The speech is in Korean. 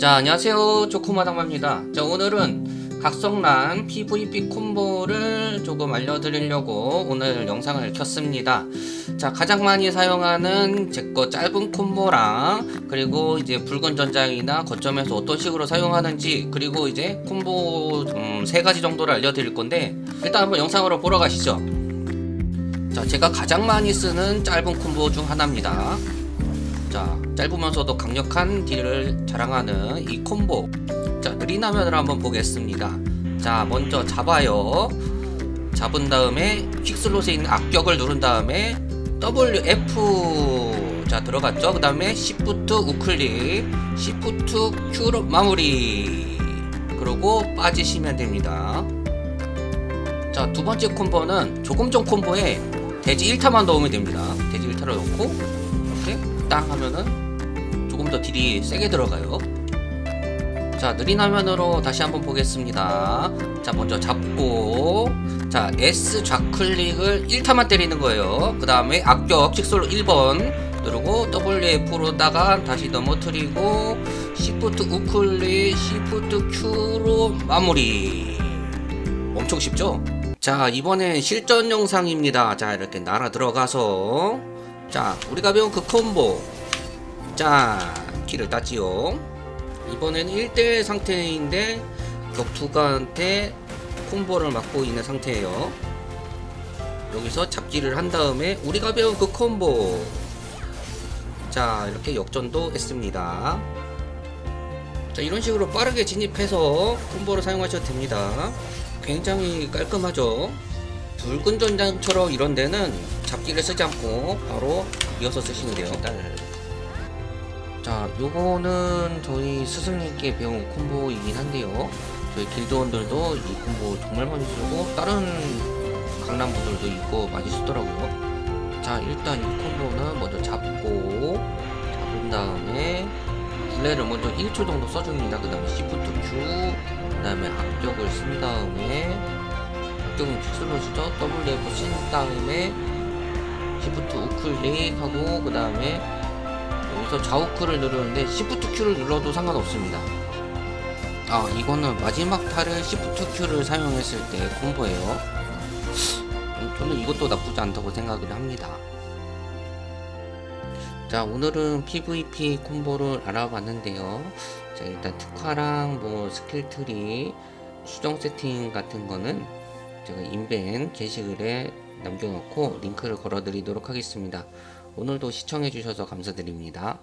자 안녕하세요. 조코마당마입니다. 자 오늘은 각성란 PVP 콤보를 조금 알려드리려고 오늘 영상을 켰습니다. 자 가장 많이 사용하는 제거 짧은 콤보랑 그리고 이제 붉은 전장이나 거점에서 어떤 식으로 사용하는지 그리고 이제 콤보 음, 세 가지 정도를 알려드릴 건데 일단 한번 영상으로 보러 가시죠. 자 제가 가장 많이 쓰는 짧은 콤보 중 하나입니다 자 짧으면서도 강력한 딜을 자랑하는 이 콤보. 자 느린 화면을 한번 보겠습니다. 자 먼저 잡아요. 잡은 다음에 퀵슬롯에 있는 악격을 누른 다음에 WF 자 들어갔죠? 그 다음에 Shift 우클릭 Shift Q로 마무리. 그리고 빠지시면 됩니다. 자 두 번째 콤보는 조금 전 콤보에 돼지 1타만 넣으면 됩니다. 돼지 1타를 넣고 이렇게 딱 하면은 조금 더 딜이 세게 들어가요. 자, 느린 화면으로 다시 한번 보겠습니다. 자, 먼저 잡고, 자, S 좌클릭을 1타만 때리는 거예요. 그 다음에 악격 직솔로 1번 누르고 WF로다가 다시 넘어뜨리고, Shift 우클릭, Shift Q로 마무리. 엄청 쉽죠? 자, 이번엔 실전 영상입니다. 자, 이렇게 날아 들어가서, 자, 우리가 배운 그 콤보. 자, 키를 따지요. 이번에는 1대1 상태인데 격투가한테 콤보를 맞고 있는 상태예요. 여기서 잡기를 한 다음에 우리가 배운 그 콤보. 자, 이렇게 역전도 했습니다. 자, 이런 식으로 빠르게 진입해서 콤보를 사용하셔도 됩니다. 굉장히 깔끔하죠. 붉은 전장처럼 이런 데는 잡기를 쓰지 않고 바로 이어서 쓰시면 돼요. 자, 요거는 저희 스승님께 배운 콤보이긴 한데요. 저희 길드원들도 이 콤보 정말 많이 쓰고 다른 강남분들도 이거 많이 쓰더라고요. 자, 일단 이 콤보는 먼저 잡고 잡은 다음에 굴레를 먼저 1초 정도 써줍니다. 그 다음에 Shift Q, 그 다음에 악격을 쓴 다음에 악격은 픽슬로시죠. WF 쓴 다음에 Shift 우클릭 하고 그 다음에 여기서 좌우클을 누르는데 Shift Q를 눌러도 상관없습니다. 아 이거는 마지막 탈을 Shift Q를 사용했을 때 콤보예요. 음, 저는 이것도 나쁘지 않다고 생각을 합니다. 자 오늘은 PVP 콤보를 알아봤는데요. 자 일단 특화랑 뭐 스킬 트리 수정 세팅 같은 거는 제가 인벤 게시글에 남겨놓고 링크를 걸어드리도록 하겠습니다. 오늘도 시청해주셔서 감사드립니다.